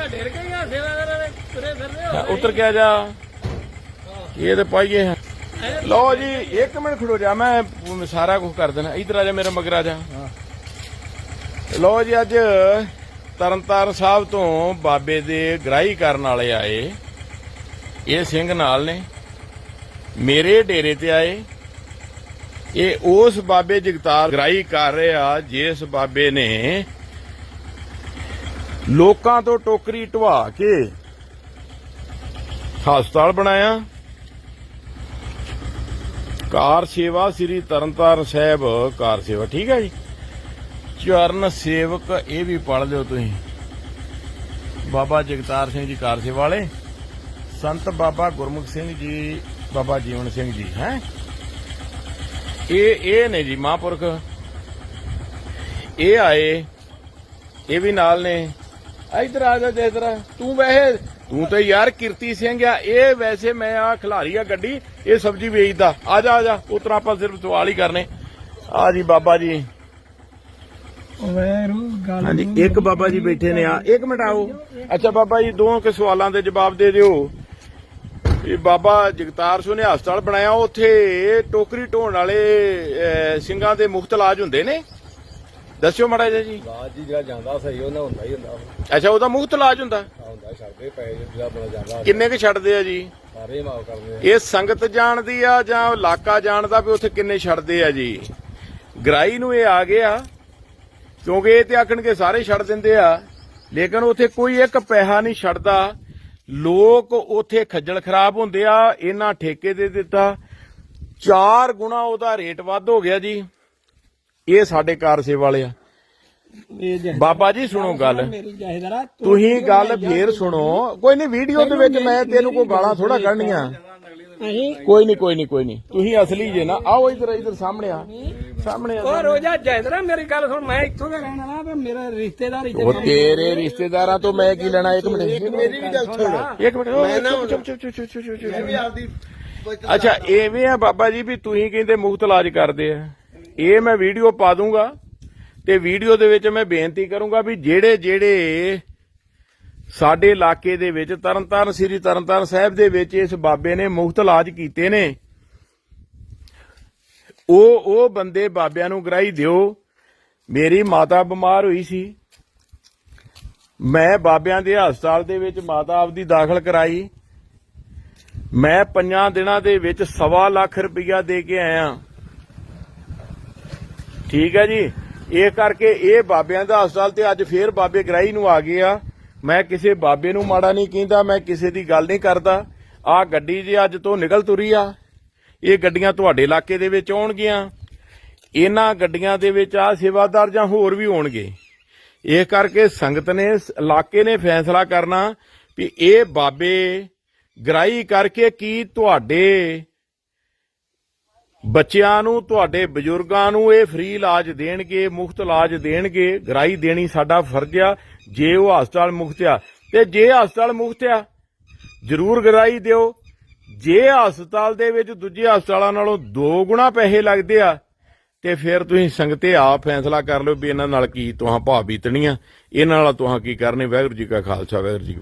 ਕਾ ਢੇਰ ਕਈਆਂ ਸੇਵਾਦਾਰਾਂ ਦੇ ਤੁਰੇ ਫਿਰਦੇ ਹੋ ਉਤਰ ਕੇ ਆ ਜਾ। ਇਹ ਤੇ ਪਾਈਏ ਲਓ ਜੀ ਇੱਕ ਮਿੰਟ ਖੜੋ ਜਾ ਮੈਂ ਸਾਰਾ ਕੁਝ ਕਰ ਦੇਣਾ। ਇਧਰ ਆ ਜਾ ਮੇਰਾ ਮਗਰ ਆ ਜਾ। ਲਓ ਜੀ ਅੱਜ ਤਰਨਤਾਰਨ ਸਾਹਿਬ ਤੋਂ ਬਾਬੇ ਦੇ ਗ੍ਰਾਈ ਕਰਨ ਵਾਲੇ ਆਏ। ਇਹ ਸਿੰਘ ਨਾਲ ਨੇ। ਮੇਰੇ ਡੇਰੇ ਤੇ ਆਏ। ਇਹ ਉਸ ਬਾਬੇ ਜਗਤਾਰ ਗ੍ਰਾਈ ਕਰ ਰਿਹਾ ਜਿਸ ਬਾਬੇ ਨੇ ਲੋਕਾਂ ਤੋਂ ਟੋਕਰੀ ਢਵਾ ਕੇ ਹਸਪਤਾਲ ਬਣਾਇਆ। ਕਾਰ ਸੇਵਾ ਸ੍ਰੀ ਤਰਨਤਾਰਨ ਸਾਹਿਬ, ਕਾਰ ਸੇਵਾ, ਠੀਕ ਹੈ ਜੀ? ਚਰਨ ਸੇਵਕ, ਇਹ ਵੀ ਪੜ ਲਿਓ ਤੁਸੀਂ। ਬਾਬਾ ਜਗਤਾਰ ਸਿੰਘ ਜੀ ਕਾਰ ਸੇਵਾ ਵਾਲੇ, ਸੰਤ ਬਾਬਾ ਗੁਰਮੁਖ ਸਿੰਘ ਜੀ, ਬਾਬਾ ਜੀਵਨ ਸਿੰਘ ਜੀ, ਹੈ? ਇਹ ਇਹ ਨੇ ਜੀ ਮਹਾਂਪੁਰਖ। ਇਹ ਆਏ, ਇਹ ਵੀ ਨਾਲ ਨੇ। ਇਧਰ ਆ ਜਾ ਇਧਰ ਤੂੰ ਵੈਸੇ ਤੂੰ ਤੇ ਯਾਰ ਕੀਰਤੀ ਸਿੰਘ ਆ। ਇਹ ਵੈਸੇ ਮੈਂ ਆ ਖਿਲਾਰੀ ਆ ਗੱਡੀ ਇਹ ਸਬਜ਼ੀ ਵੇਚਦਾ। ਆ ਜਾ ਆ ਜਾ। ਉਤਰਾ ਆਪਾਂ ਸਿਰਫ ਸਵਾਲ ਹੀ ਕਰਨੇ। ਆ ਜੀ ਬਾਬਾ ਜੀ। ਵੈਰੂ ਗੱਲ ਹਾਂਜੀ ਇੱਕ ਬਾਬਾ ਜੀ ਬੈਠੇ ਨੇ ਆ। ਇੱਕ ਮਿੰਟ ਆਓ। ਅੱਛਾ ਬਾਬਾ ਜੀ ਦੋਹਾਂ ਕੇ ਸਵਾਲਾਂ ਦੇ ਜਵਾਬ ਦੇ ਦਿਓ। ਇਹ ਬਾਬਾ ਜਗਤਾਰ ਸਿੰਘ ਨੇ ਹਸਪਤਾਲ ਬਣਾਇਆ। ਉੱਥੇ ਟੋਕਰੀ ਢੋਣ ਵਾਲੇ ਸਿੰਘਾਂ ਦੇ ਮੁਫਤ ਇਲਾਜ ਹੁੰਦੇ ਨੇ। ਦੱਸਿਓ ਮਾੜਾ ਜਿਹਾ ਜੀ। ਬਾਅਦ ਜੀ ਜਿਹੜਾ ਜਾਂਦਾ ਸਹੀ ਉਹਨਾਂ ਹੁੰਦਾ ਹੀ ਹੁੰਦਾ। ਅੱਛਾ ਉਹਦਾ ਮੁਫਤ ਇਲਾਜ ਹੁੰਦਾ? ਹੁੰਦਾ ਛੱਡਦੇ ਪਏ ਜਿਹੜਾ ਬੜਾ ਜਾਂਦਾ। ਕਿੰਨੇ ਕੁ ਛੱਡਦੇ ਆ ਜੀ? ਸਾਰੇ ਮਾਫ ਕਰਦੇ ਆ। ਇਹ ਸੰਗਤ ਜਾਣਦੀ ਆ ਜਾਂ ਇਲਾਕਾ ਜਾਣਦਾ ਵੀ ਉੱਥੇ ਕਿੰਨੇ ਛੱਡਦੇ ਆ ਜੀ? ਗਰਾਈ ਨੂੰ ਇਹ ਆ ਗਿਆ ਕਿਉਂਕਿ ਇਹ ਤੇ ਆਖਣਗੇ ਸਾਰੇ ਛੱਡ ਦਿੰਦੇ ਆ। ਲੇਕਿਨ ਉੱਥੇ ਕੋਈ ਇੱਕ ਪੈਸਾ ਨਹੀਂ ਛੱਡਦਾ ਲੋਕ ਉੱਥੇ ਖੱਜਲ ਖਰਾਬ ਹੁੰਦੇ ਆ ਇਹਨਾਂ ਠੇਕੇ ਦੇ ਦਿੱਤਾ। ਚਾਰ ਗੁਣਾ ਉਹਦਾ ਰੇਟ ਵੱਧ ਹੋ ਗਿਆ ਜੀ। ਇਹ ਸਾਡੇ ਕਾਰ ਸੇਵਾ ਵਾਲੇ ਆ ਬਾਬਾ ਜੀ ਸੁਣੋ ਗੱਲ। ਤੁਸੀਂ ਗੱਲ ਫੇਰ ਸੁਣੋ। ਕੋਈ ਨਹੀਂ ਵੀਡੀਓ ਦੇ ਵਿੱਚ ਮੈਂ ਤੈਨੂੰ ਕੋਈ ਗਾਲਾਂ ਥੋੜਾ ਕੱਢਣੀਆਂ ਕੋਈ ਨਹੀਂ ਕੋਈ ਨਹੀਂ ਕੋਈ ਨਹੀਂ। ਤੁਸੀਂ ਅਸਲੀ ਜੇ ਨਾ ਆਓ ਇਧਰ ਇਧਰ ਸਾਹਮਣੇ ਆ। ਸਾਹਮਣੇ ਆ। ਉਹ ਰੋਜਾ ਜਾਇਦਾਰਾ ਮੇਰੀ ਗੱਲ ਸੁਣ ਮੈਂ ਇੱਥੋਂ ਦਾ ਰਹਿਣ ਵਾਲਾ ਤੇ ਮੇਰਾ ਰਿਸ਼ਤੇਦਾਰ ਇੱਥੇ ਉਹ ਤੇਰੇ ਰਿਸ਼ਤੇਦਾਰਾਂ ਤੋਂ ਮੈਂ ਕੀ ਲੈਣਾ? ਇੱਕ ਮਿੰਟ। ਮੇਰੀ ਵੀ ਗੱਲ ਸੁਣ ਇੱਕ ਮਿੰਟ ਮੈਂ ਨਾ ਚੁੱਪ ਚੁੱਪ ਚੁੱਪ ਚੁੱਪ ਚੁੱਪ ਚੁੱਪ ਚੁੱਪ। ਮੈਂ ਵੀ ਆਪਦੀ ਅੱਛਾ ਐਵੇਂ ਆ ਬਾਬਾ ਜੀ ਵੀ ਤੁਸੀਂ ਕਹਿੰਦੇ ਮੁਫਤ ਇਲਾਜ ਕਰਦੇ ਆ। ਇਹ ਮੈਂ ਵੀਡੀਓ ਪਾ ਦੂੰਗਾ ਤੇ ਵੀਡੀਓ ਦੇ ਵਿੱਚ ਮੈਂ ਬੇਨਤੀ ਕਰੂੰਗਾ ਵੀ ਜਿਹੜੇ ਜਿਹੜੇ ਸਾਡੇ ਇਲਾਕੇ ਦੇ ਵਿੱਚ ਤਰਨਤਾਰਨ, ਸ੍ਰੀ ਤਰਨਤਾਰਨ ਸਾਹਿਬ ਦੇ ਵਿੱਚ ਇਸ ਬਾਬੇ ਨੇ ਮੁਫਤ ਇਲਾਜ ਕੀਤੇ ਨੇ, ਉਹ ਉਹ ਬੰਦੇ ਬਾਬਿਆਂ ਨੂੰ ਗਰਾਈ ਦਿਓ। ਮੇਰੀ ਮਾਤਾ ਬਿਮਾਰ ਹੋਈ ਸੀ। ਮੈਂ ਬਾਬਿਆਂ ਦੇ ਹਸਪਤਾਲ ਦੇ ਵਿੱਚ ਮਾਤਾ ਆਪਦੀ ਦਾਖਲ ਕਰਾਈ। ਮੈਂ ਪੰਜਾਂ ਦਿਨਾਂ ਦੇ ਵਿੱਚ ਸਵਾ ਲੱਖ ਰੁਪਈਆ ਦੇ ਕੇ ਆਇਆ। ਠੀਕ ਹੈ ਜੀ। ਇਹ ਕਰਕੇ ਇਹ ਬਾਬਿਆਂ ਦਾ ਹਸਪਤਾਲ ਤੇ ਅੱਜ ਫੇਰ ਬਾਬੇ ਗਰਾਈ ਨੂੰ ਆ ਗਏ ਆ। ਮੈਂ ਕਿਸੇ ਬਾਬੇ ਨੂੰ ਮਾੜਾ ਨਹੀਂ ਕਹਿੰਦਾ, ਮੈਂ ਕਿਸੇ ਦੀ ਗੱਲ ਨਹੀਂ ਕਰਦਾ। ਆ ਗੱਡੀ ਜੇ ਅੱਜ ਤੋਂ ਨਿਕਲ ਤੁਰੀ ਆ, ਇਹ ਗੱਡੀਆਂ ਤੁਹਾਡੇ ਇਲਾਕੇ ਦੇ ਵਿੱਚ ਆਉਣਗੀਆਂ। ਇਹਨਾਂ ਗੱਡੀਆਂ ਦੇ ਵਿੱਚ ਆ ਸੇਵਾਦਾਰ ਜਾਂ ਹੋਰ ਵੀ ਹੋਣਗੇ ਇਹ ਕਰਕੇ ਸੰਗਤ ਨੇ, ਇਲਾਕੇ ਨੇ ਫੈਸਲਾ ਕਰਨਾ ਵੀ ਇਹ ਬਾਬੇ ਗ੍ਰਾਈ ਕਰਕੇ ਕੀ ਤੁਹਾਡੇ ਬੱਚਿਆਂ ਨੂੰ, ਤੁਹਾਡੇ ਬਜ਼ੁਰਗਾਂ ਨੂੰ ਇਹ ਫ੍ਰੀ ਇਲਾਜ ਦੇਣਗੇ, ਮੁਫਤ ਇਲਾਜ ਦੇਣਗੇ, ਗ੍ਰਾਈ ਦੇਣੀ ਸਾਡਾ ਫਰਜ਼ ਆ, ਜੇ ਉਹ ਹਸਪਤਾਲ ਮੁਫਤ ਆ। ਤੇ ਜੇ ਹਸਪਤਾਲ ਮੁਫਤ ਆ, ਜ਼ਰੂਰ ਗ੍ਰਾਈ ਦਿਓ। ਜੇ ਹਸਪਤਾਲ ਦੇ ਵਿੱਚ ਦੂਜੇ ਹਸਪਤਾਲਾਂ ਨਾਲੋਂ ਦੋ ਗੁਣਾ ਪੈਸੇ ਲੱਗਦੇ ਆ, ਤੇ ਫਿਰ ਤੁਸੀਂ ਸੰਗਤੇ ਆਪ ਫੈਸਲਾ ਕਰ ਲਿਓ ਵੀ ਇਹਨਾਂ ਨਾਲ ਕੀ, ਤੁਹਾਂ ਭਾਅ ਬੀਤਣੀਆਂ। ਇਹਨਾਂ ਨਾਲ ਤੁਹਾਂ ਕੀ ਕਰਨੇ? ਵਾਹਿਗੁਰੂ ਜੀ ਕਾ ਖਾਲਸਾ, ਵਾਹਿਗੁਰੂ ਜੀ